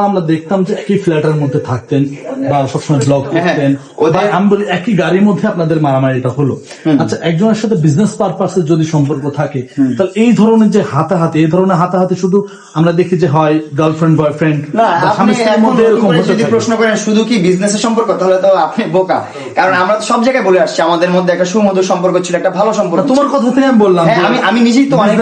আমরা দেখতাম যে একই ফ্ল্যাটের মধ্যে থাকতেন বা সবসময় ব্লগ হ্যাঁ, করতেন ওদের- আমি বলি একই গাড়ির মধ্যে আপনাদের মারামারিটা হলো। আচ্ছা একজনের সাথে বিজনেস পারপাসে যদি সম্পর্ক থাকে তাহলে এই ধরনের যে হাতাহাতি এই ধরনের হাতাহাতি শুধু আমরা দেখি যে হয় গার্লফ্রেন্ড বয়ফ্রেন্ড যদি প্রশ্ন করেন শুধু কি বিজনেসের সম্পর্ক? তাহলে তো আপনি বোকা। কারণ আমরা তো সব জায়গায় বলে আসছি আমাদের মধ্যে একটা সুমধুর সম্পর্ক ছিল একটা ভালো সম্পর্ক তোমার কথা থেকে আমি বললাম হ্যাঁ, আমি আমি নিজেই তো অনেক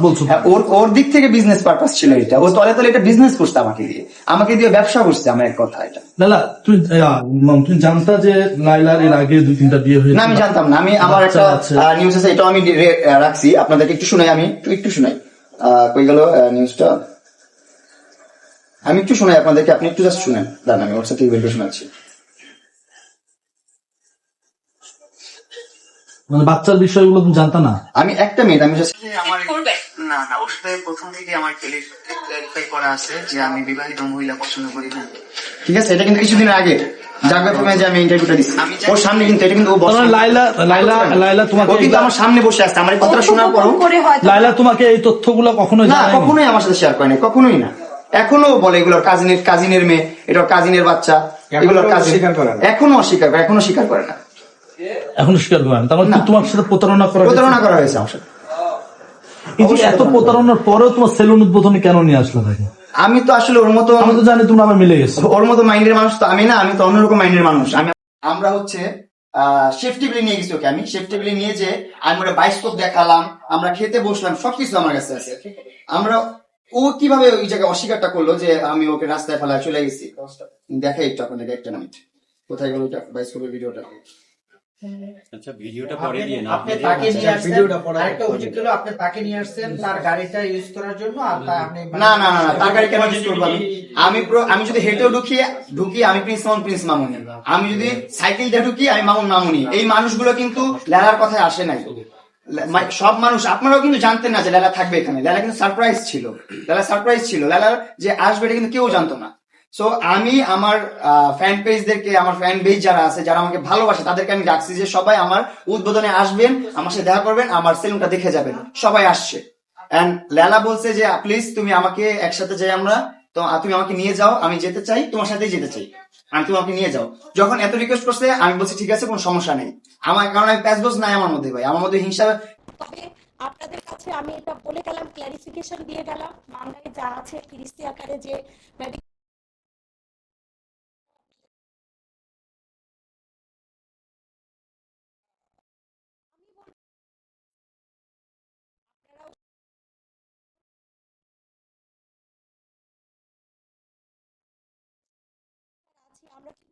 বলছো। হ্যাঁ, ওর ওর দিক থেকে বিজনেস পারপাস ছিল এটা। ও তলে তলে এটা বিজনেস করছে আমাকে দিয়ে। আমাকে দিয়ে ব্যবসা করছে আমার এক কথা এটা। লালা তুমি জানতা যে লাইলার এর আগে দুই তিনটা বিয়ে হয়েছে না আমি জানতাম না। আমি আমার আচ্ছা, একটা আচ্ছা। নিউজ আছে এটাও আমি রাখছি। আপনাদেরকে একটু শোনাই আমি। একটু শোনাই। কই গেল নিউজটা আমি একটু শোনাই আপনাদেরকে আপনি একটু জাস্ট শুনেন। দাঁড়ান আমি ওর সাথে বের করে শোনাচ্ছি। মানে বাচ্চার বিষয়গুলো তুমি জানতা না? আমি একটা মিনিট আমি জাস্ট আমার না না। ওর সাথে প্রথম থেকে আমার ক্লারিফাই করা আছে যে আমি বিবাহিত মহিলা পছন্দ করি না। ঠিক আছে এটা কিন্তু কিছুদিন আগে। জাগবে প্রথমে যে আমি ইন্টারভিউটা দিচ্ছি ওর সামনে কিন্তু এটা কিন্তু ও বসে তার লাইলা লাইলা লাইলা তোমাকে কিন্তু আমার সামনে বসে আছে। আমার কথাটা শোনার পরও লাইলা তোমাকে এই তথ্যগুলো কখনো না কখনোই আমার সাথে শেয়ার করে কখনোই না। এখনও বলে এগুলোর কাজিনের কাজিনের মেয়ে এটা কাজিনের বাচ্চা এগুলোর কাজিন স্বীকার করে না। এখনও অস্বীকার করে এখনও স্বীকার করে না। এখনও স্বীকার করে না। তার মানে তোমার সাথে প্রতারণা করা প্রতারণা করা হয়েছে আমার সাথে। এই যে এত প্রতারণার পরেও তোমার সেলুন উদ্বোধনে কেন নিয়ে আসলো তাকে আমি তো আসলে ওর মতো আমি তো জানি তোমরা আবার মিলে গেছো। ওর মতো মাইন্ডের মানুষ তো আমি না আমি তো অন্যরকম মাইন্ডের মানুষ। আমি আমরা হচ্ছে নিয়ে গেছি ওকে আমি। শেফ টেবিলে নিয়ে যে আমি ওরা বাইস্কোপ দেখালাম আমরা খেতে বসলাম সবকিছু আমার কাছে আছে আমরা ও কীভাবে ওই জায়গায় অস্বীকারটা করল যে আমি ওকে রাস্তায় ফেলা চলে গেছি? দেখাই একটু আপনাদেরকে একটা মিনিট কোথায় গেল বাইস্কোপের ভিডিওটা আচ্ছা ভিডিওটা পরে দিয়ে না। আপনি তাকে নিয়ে আসছেন আরেকটা অভিযোগ ছিল আপনি তাকে নিয়ে আসছেন তার গাড়িটা ইউজ করার জন্য আর তা আপনি না না না না, তার গাড়ি কেন ইউজ করব আমি। আমি যদি হেঁটেও ঢুকি ঢুকি আমি প্রিন্স মামুন প্রিন্স মামুনি। আমি যদি সাইকেল দিয়ে ঢুকি আমি মামুন মামুনি এই মানুষগুলো কিন্তু লেলার কথায় আসে নাই। সব মানুষ আপনারাও কিন্তু জানতেন না যে লেলা থাকবে এখানে। লেলা কিন্তু সারপ্রাইজ ছিল। লেলা সারপ্রাইজ ছিল। লেলার যে আসবে এটা কিন্তু কেউ জানতো না। সো আমি আমার ফ্যান পেজদেরকে আমার ফ্যান পেজ যারা আছে, যারা আমাকে ভালোবাসে, তাদেরকে আমি ডাকছি যে সবাই আমার উদ্বোধনে আসবেন, আমার সাথে দেখা করবেন, আমার সেলুনটা দেখে যাবেন। সবাই আসছে। অ্যান্ড লেলা বলছে যে প্লিজ তুমি আমাকে একসাথে যাই আমরা। তো তুমি আমাকে নিয়ে যাও, আমি যেতে চাই, তোমার সাথেই যেতে চাই। আমি তুমি আমাকে নিয়ে যাও। যখন এত রিকোয়েস্ট করছে, আমি বলছি, ঠিক আছে, কোনো সমস্যা নেই। আমার, কারণ আমি প্যাসবোস নাই আমার মধ্যে ভাই। আমার মধ্যে হিংসা আপনাদের কাছে আমি এটা বলে গেলাম ক্লারিফিকেশন দিয়ে গেলাম। বাংলায় যা আছে ফিরিস্তি আকারে যে আমরা কিন্তু